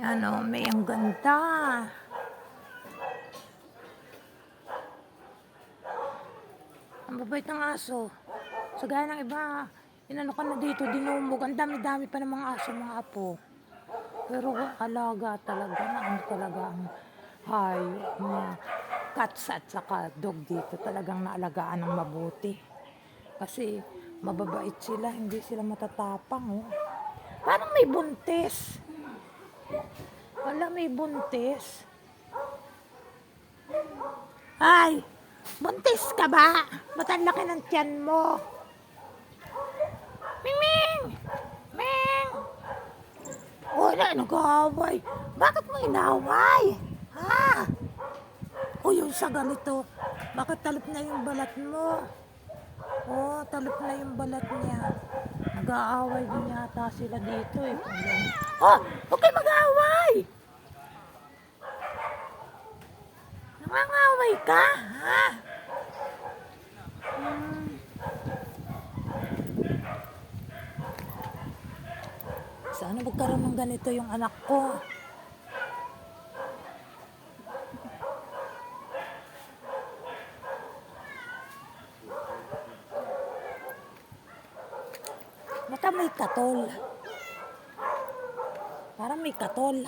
Yan o, may ang ganda. Ang babait ng aso. So gaya ng iba, inano ka na dito, dinumog. Ang dami-dami pa ng mga aso, mga apo. Pero alaga talaga na ano talaga ang hayop na cats at saka dog dito talagang naalagaan ng mabuti. Kasi mababait sila, hindi sila matatapang. Oh. Parang may buntis. May buntis. Ay, buntis ka ba? Ba't ang laki ng tiyan mo? Miming! Ming! Wala, nag-aaway. Bakit mo inaway? Ha? O yung sa ganito, bakit talip na yung balat mo? Oh, talip na yung balat niya. Nag-aaway din yata sila dito eh. Oh, huwag kayo mag-aaway! Ka? Ha? Sana magkaroon ng ganito yung anak ko. Baka may katol. Parang may katol.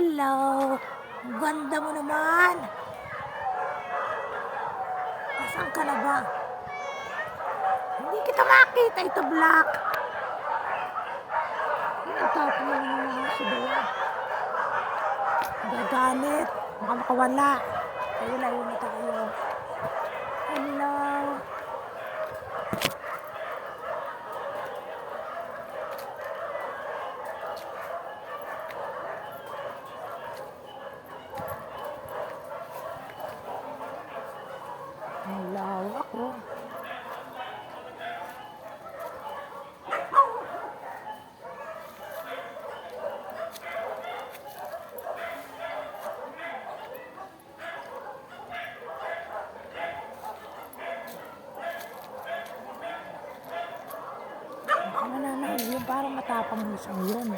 Hello! Ganda mo naman! Nasaan ka na ba? Hindi kita makita. Ito black. Ang tapo mo ng mga subawa. Gagalit. Baka makawala. Layo na tayo. Hello. Ang lawak oh. Ano na na, yung parang matapang isang yun.